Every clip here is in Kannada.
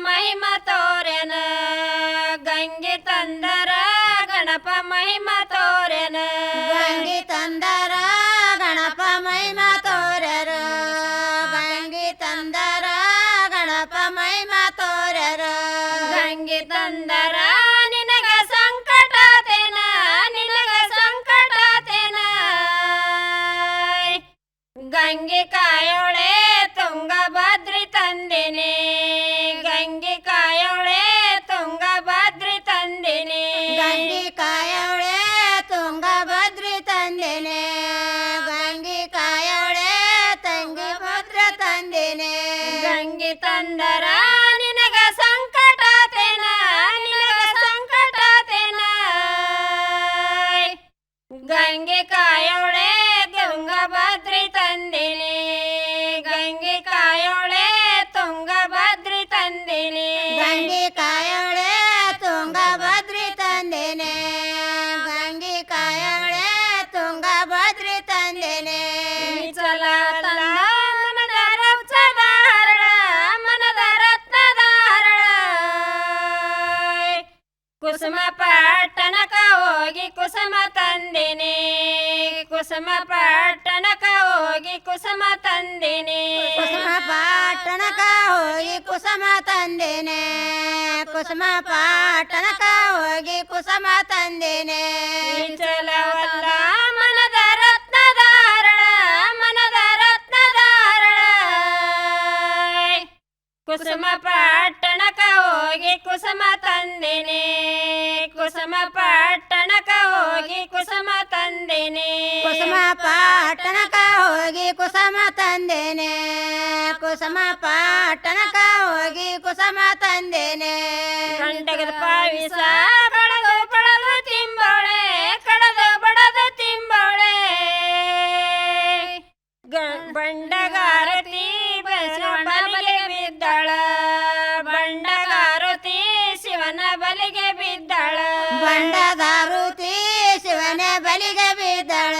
ಮಹಿಮ ತೋರೆನ ಗಂಗೆ ತಂದರ ಗಣಪ ಮಹಿಮ ಗಂಗೆ ಕಾಯೋಳೆ ತುಂಗಭದ್ರಿ ತಂದಿನಿ ಗಂಗೆ ಕಾಯೋಳೆ ತುಂಗಭದ್ರಿ ತಂದಿನಿ ಗಂಗೆ ಕಾಯೋಳೆ ತುಂಗಭದ್ರಿ ತಂದೆನೆ ಗಂಗೆ ಕಾಯೋಳೆ ತುಂಗಭದ್ರಿ ತಂದೆನೆ ಚಲ ತಂದ ಮನದ ರತ್ನದ ಹರಳ ಮನದ ರತ್ನದ ಹರಳ ಕುಸುಮ ಪಟ್ಟಣಕ ಹೋಗಿ ಕುಸುಮ ತಂದಿನಿ. ಕುಸುಮ ಪಟ್ಟಣಕ ಹೋಗಿ ಕುಸುಮ ತಂದಿನಿ. ಕುಸುಮ ಪಟ್ಟಣಕ ಹೋಗಿ ಕುಸುಮ ತಂದಿನಿ. ಕುಸುಮ ಪಟ್ಟಣಕ ಹೋಗಿ ಕುಸುಮ ತಂದಿನಿ. ಚಲವಲ್ಲ ಮನದ ರತ್ನ ಹರಳ ಮನದ ರತ್ನ ಧಾರಣ ಕುಸುಮ ಪಟ್ಟಣಕ ಹೋಗಿ ಕುಸುಮ ತಂದಿನಿ. ಕುಸುಮ ಪಟ್ಟಣಕ ಹೋಗಿ ಕುಸುಮ ತಂದಿನಿ. ಕುಸುಮ ಪಟ್ಟಣಕ ಹೋಗಿ ಕುಸುಮ ತಂದೇನೆ. ಕುಸುಮ ಪಟ್ಟಣಕ ಹೋಗಿ ಕುಸುಮ ತಂದೇನೆ. ಗಂಟೆಗೆ ಪಾವಿಸ ದಳ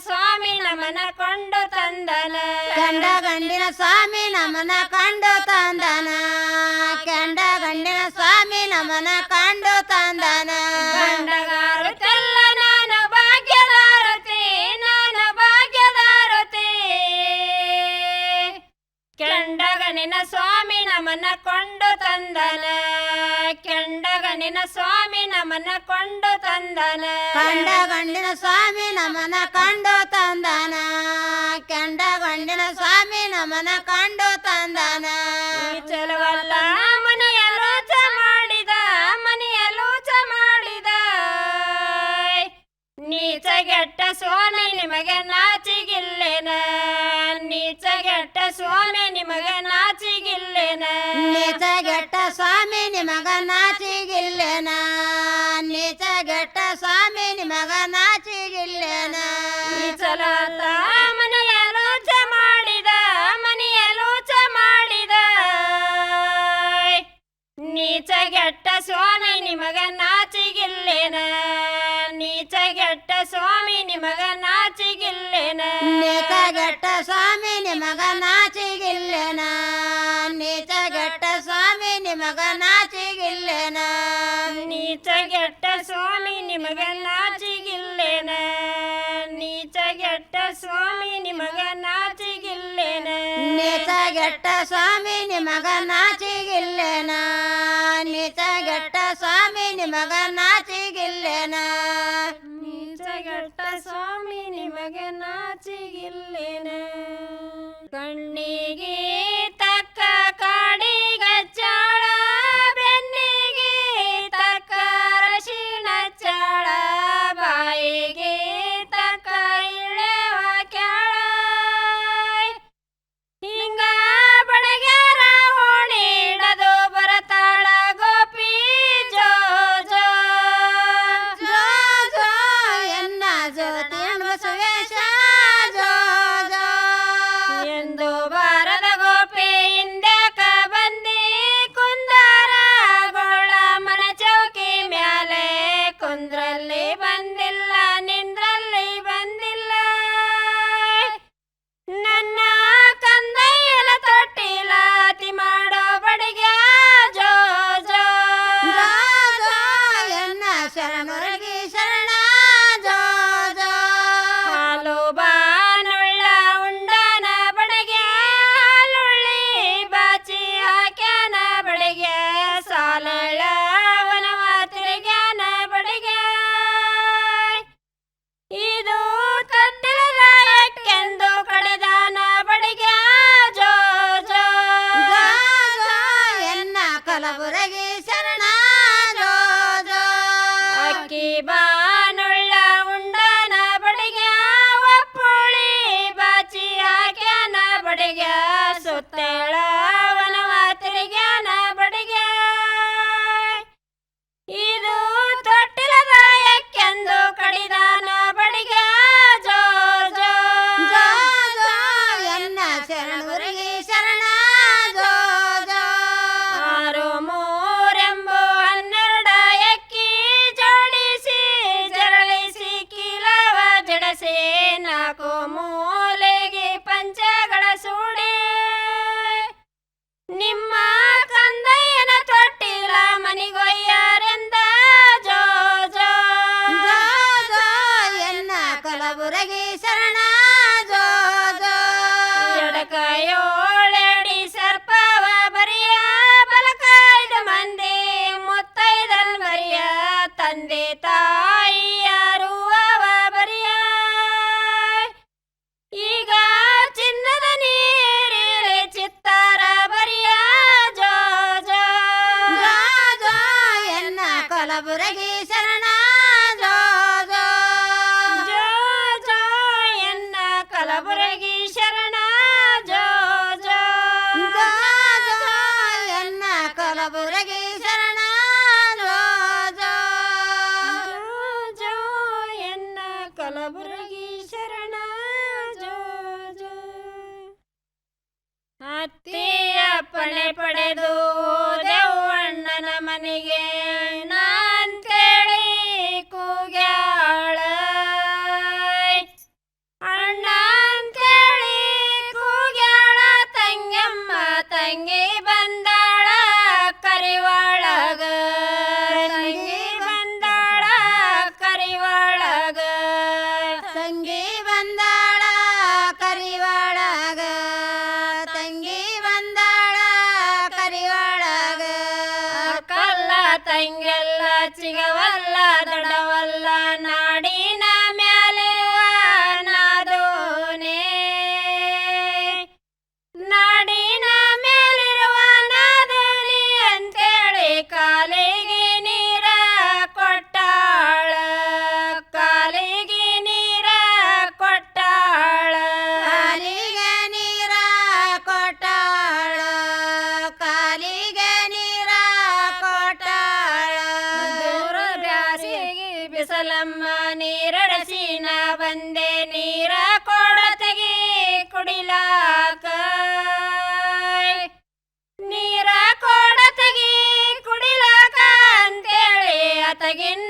ಸ್ವಾಮಿ ನಮನ ಕೊಂಡು ತಂದನ. ಗಂಡ ಗಂಡಿನ ಸ್ವಾಮಿ ನಮನ ಕಂಡು ತಂದನ. ಕೆಂಡ ಗಂಡಿನ ಸ್ವಾಮಿ ನಮನ ಕೆಂಡಗನಿನ ಸ್ವಾಮಿ ನಮನ ಕೊಂಡು ತಂದನ. ಕೆಂಡಗನಿನ ಸ್ವಾಮಿ ನಮನ ಕೊಂಡು ತಂದನ. ಕಂಡ ಗಂಡಿನ ಸ್ವಾಮಿ ನಮನ ಕಂಡು ತಂದನ. ಕೆಂಡ ಗಂಡಿನ ಸ್ವಾಮಿ ನಮನ ಕಂಡು ತಂದನ. ಈ ಚಲವಲ್ಲ ನೀಚಗೆಟ್ಟ ಸ್ವಾಮಿ ನಿಮಗೆ ನಾಚಿಗಿಲ್ಲೇನ? ನೀಚಗೆಟ್ಟ ಸ್ವಾಮಿ ನಿಮಗೆ ನಾಚಿಗಿಲ್ಲೇನ? ನೀಚಗೆಟ್ಟ ಸ್ವಾಮಿ ನಿಮಗ ನಾಚಿಗಿಲ್ಲೇನ? ನೀಚಗೆಟ್ಟ ಸ್ವಾಮಿ ನಿಮಗ ನಾಚಿಗಿಲ್ಲೇನ? ಚಲವಲ್ಲ ಮನೆಯ ಲೋಚ ಮಾಡಿದ ಮನೆಯ ಲೋಚ ಮಾಡಿದ. ನೀಚಗೆಟ್ಟ ಸ್ವಾಮಿ ನಿಮಗ ನಾಚಿಗಿಲ್ಲೇನ ನೀಚಗೆಟ್ಟ ಸ್ವಾಮಿ ನಿಮಗ ನಾಚಿಗಿಲ್ಲೇನ ನೀಚಗೆಟ್ಟ ಸ್ವಾಮಿ ನಿಮಗ ನಾಚಿಗಿಲ್ಲೇನ ನೀಚಗೆಟ್ಟ ಸ್ವಾಮಿ ನಿಮಗ ನಾಚಿಗಿಲ್ಲೇನ ನೀಚಗೆಟ್ಟ ಸ್ವಾಮಿ ನಿಮಗ ನಾಚಿಗಿಲ್ಲೇನ ನೀಚಗೆಟ್ಟ ಸ್ವಾಮಿ ನಿಮಗ ನಾಚಿಗಿ ನಿತಗೆಟ್ಟ ಸ್ವಾಮಿ ನಿಮಗ ನಾಚಿಗಿಲ್ಲೇನ? ನಿತಗೆಟ್ಟ ಸ್ವಾಮಿ ನಿಮಗ ನಾ recuerdo. காட்சிக வல்லா thinking.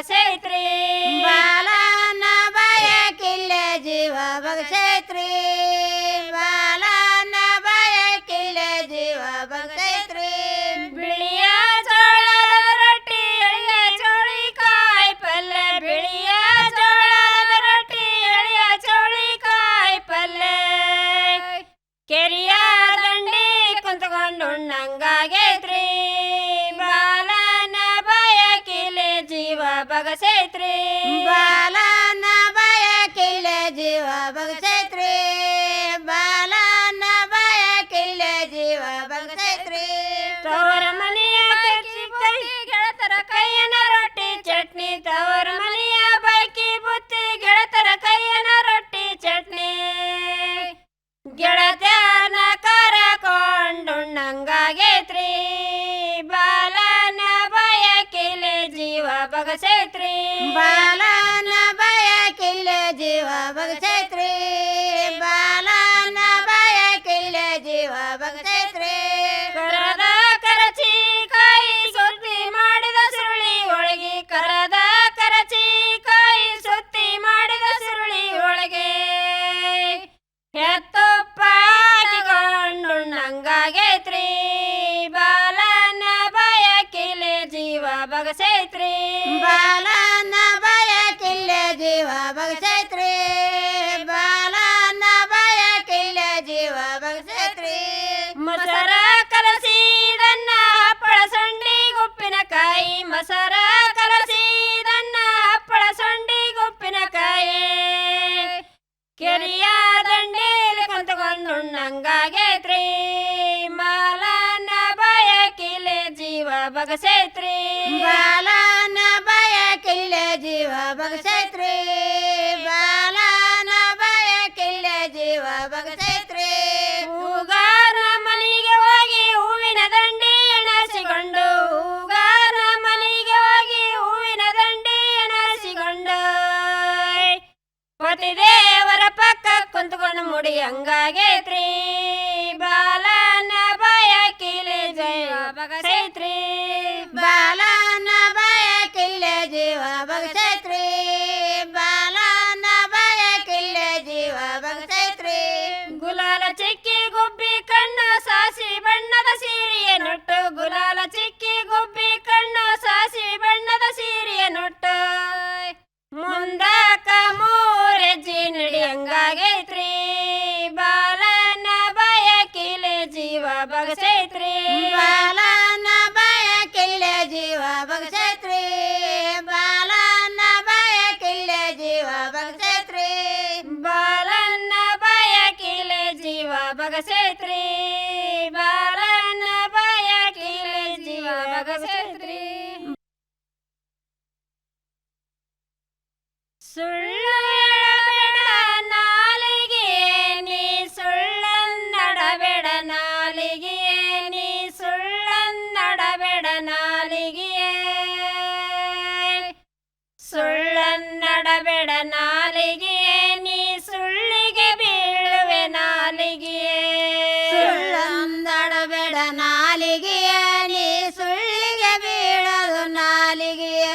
வசை த்ரே ಬಾಲನ ಬಯಕಿಲ್ಲ ಜೀವ ಗಂಗಾಗೆತ್ರಿ ಮಾಲನ ಬಯಕಿಲೆ ಜೀವ ಬಗಸೇತ್ರಿ ಮಾಲನ ಬಯಕಿಲೆ ಜೀವ ಬಗಸೇತ್ರಿ ಹಂಗಾಗೇತ್ರಿ ನಾಲಿಗೆಯ ನೀ ಸುಳ್ಳಿಗೆ ಬೀಳದು ನಾಲಿಗೆಯ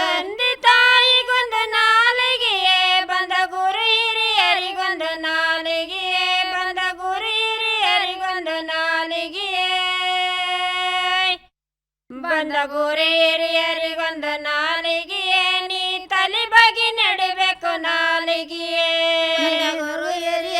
ತಂದೆ ತಾಯಿಗೊಂದು ನಾಲಿಗೆಯೇ ಬಂದ ಗುರು ಹಿರಿಯರಿಗೊಂದು ನಾಲಿಗೆಯೇ ಬಂದ ಗುರು ಹಿರಿಯರಿಗೊಂದು ನಾಲಿಗೆಯೇ ಬಂದ ಗುರು ಹಿರಿಯರಿಗೊಂದು ನಾಲಿಗೆಯೇ ನೀ ತಲೆ ಬಗೆ ನಡಿಬೇಕು ನಾಲಿಗೆಯೇ ಗುರು ಹಿರಿಯ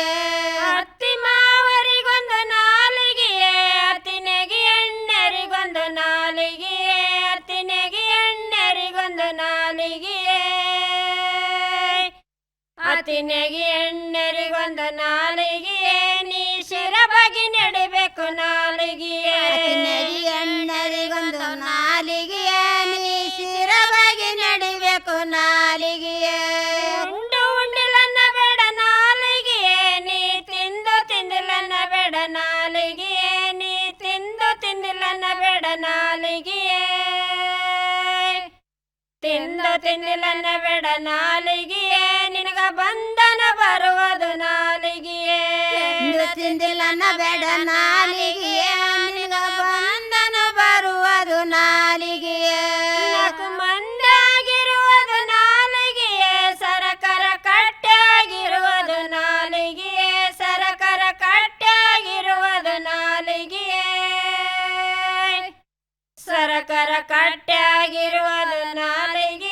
ನಾಲಿಗೆಯೇ ಅತ್ತಿ ಮಾವರಿಗೊಂದು ನಾಲಿಗೆಯೇ? ಅತ್ತಿನೆಗೆ ಎಣ್ಣರಿಗೊಂದು ನಾಲಿಗೆಯೇ? ಅತ್ತಿನೆಗೆ ಎಣ್ಣರಿಗೊಂದು ನಾಲಿಗೆಯೇ? ಅತ್ತಿನೆಗೆ ಎಣ್ಣರಿಗೊಂದು ನಾಲಿಗೆ ನೀ ಶಿರಬಗಿ ನಡಿಬೇಕು ನಾಲಿಗೆಯೇ? ಅತ್ತಿನೆಗೆ ಎಣ್ಣರಿಗೊಂದು ನಾಲಿಗೆ ಬಂದ ಬೇಡ ನಾಲಿಗೆಯೇ ನಿನಗ ಬಂಧನ ಬರುವುದು ನಾಲಿಗೆಯೇ. ತಿಂದಿಲ್ಲ ಬೇಡ ನಾಲಿಗೆಯೇ ನಿನಗ ಬಂಧನ ಬರುವುದು ನಾಲಿಗೆಯೇ. ಮಂದಾಗಿರುವುದು ನಾಲಿಗೆಯೇ. ಸರಕಾರ ಕಟ್ಟಾಗಿರುವುದು ನಾಲಿಗೆಯೇ. ಸರಕಾರ ಕಟ್ಟಾಗಿರುವುದು ನಾಲಿಗೆಯೇ. ಸರಕಾರ ಕಟ್ಟಾಗಿರುವುದು ನಾಲಿಗೆ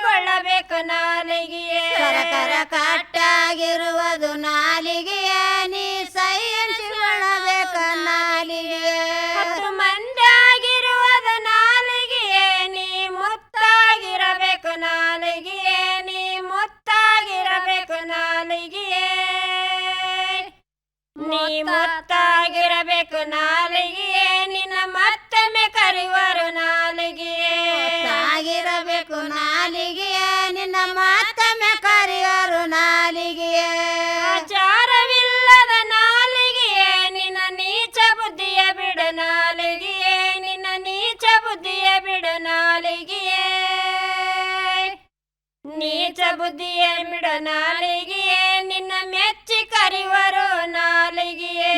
ಕೈಗೊಳ್ಳಬೇಕು ನಾಲಿಗೆಯೇ. ಕರಕರ ಕಟ್ಟಾಗಿರುವುದು ನಾಲಿಗೆಯ. ನೀ ಸಹಿಸಿಕೊಳ್ಳಬೇಕು ನಾಲಿಗೆ ಮಂದಾಗಿರುವುದು ನಾಲಿಗೆಯೇ. ನೀ ಮುತ್ತಾಗಿರಬೇಕು ನಾಲಿಗೆಯೇ. ನೀ ಮುತ್ತಾಗಿರಬೇಕು ನಾಲಿಗೆಯೇ. ನೀ ಮುತ್ತಾಗಿರಬೇಕು ನಾಲಿಗೆಯೇ. ನಿನ್ನ ಮತ್ತೊಮ್ಮೆ ಕರೆಯುವ ನೀಚ ಬುದ್ಧಿಯ ಮಿಡ ನಾಲಿಗೆಯೇ ನಿನ್ನ ಮೆಚ್ಚಿ ಕರಿವರು ನಾಲಿಗೆಯೇ.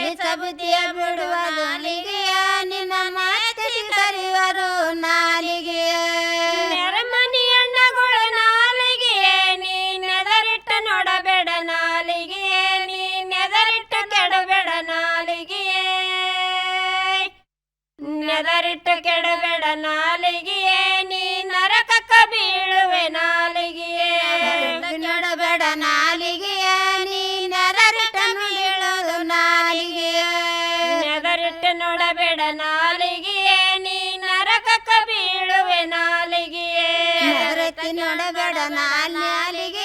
ನೀಚ ಬುದ್ಧಿಯ ಬಿಡುವ ನಾಲಿಗೆಯ ನಿನ್ನ ಮೆಚ್ಚಿ ಕರಿವರು ನಾಲಿಗೆಯ. ನೆರಮನಿಯಣ್ಣಗಳು ನಾಲಿಗೆಯೇ ನೀ ನೆದರಿಟ್ಟ ನೋಡಬೇಡ ನಾಲಿಗೆಯೇ ನೀ ನೆದರಿಟ್ಟ ಕೆಡಬೇಡ ನಾಲಿಗೆಯೇ. ನೆದರಿಟ್ಟ ಕೆಡಬೇಡ ನಾಲಿಗೆಯೇ ನೀ ನರಕ ಬೀಳುವೆ ನಾಲಿಗೆಯೇ. ನಡಬೇಡ ನಾಲಿಗೆಯ. ನೀ ನೆದರಿಟ್ಟನು ಬೀಳೋದು ನಾಲಿಗೆಯ. ನೆದರಿಟ್ಟ ನೋಡಬೇಡ ನಾಲಿಗೆಯೇ. ನೀ ನರಕಕ್ಕ ಬೀಳುವೆ ನಾಲಿಗೆಯೇ. ನೆದರಿಟ್ಟ ನೋಡಬೇಡ ನಾಲಿಗೆ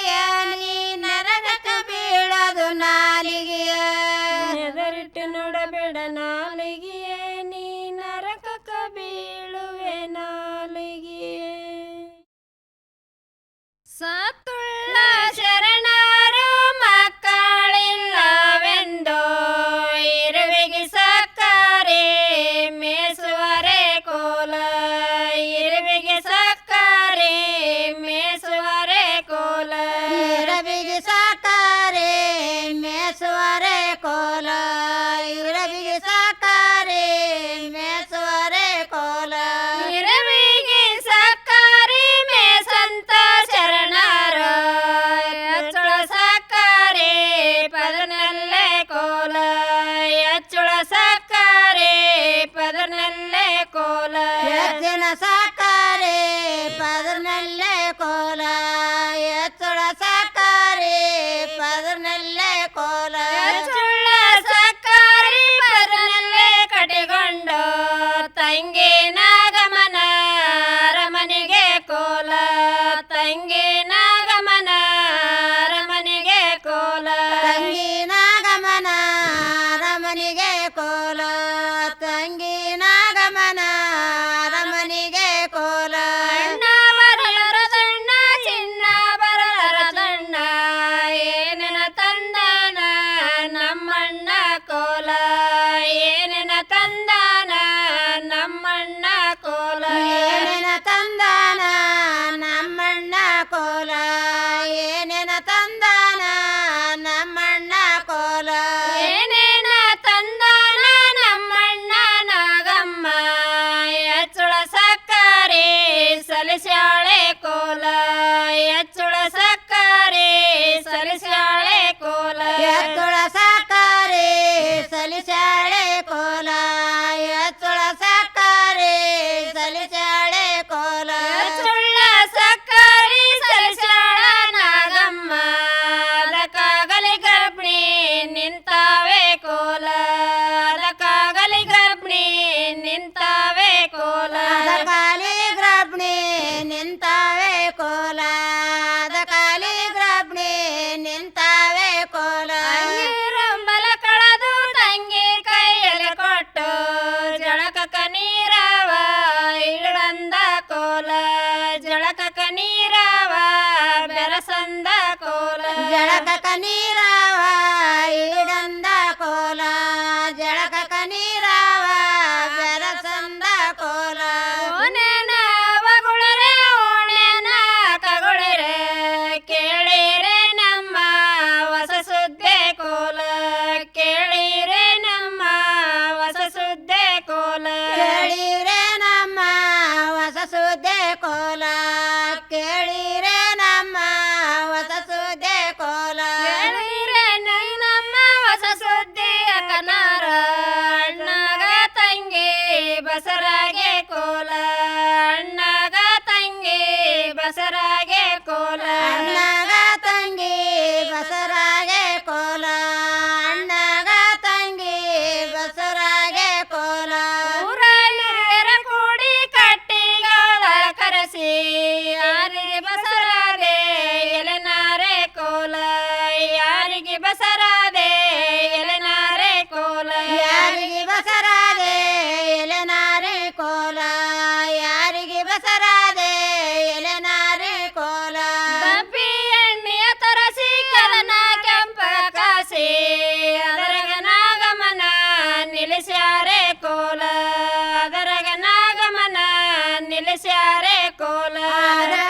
Arecola.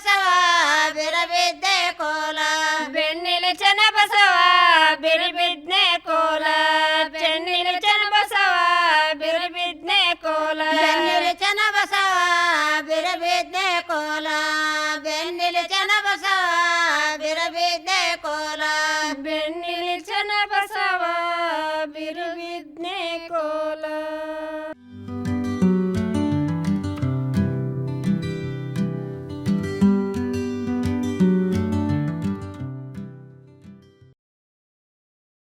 下了。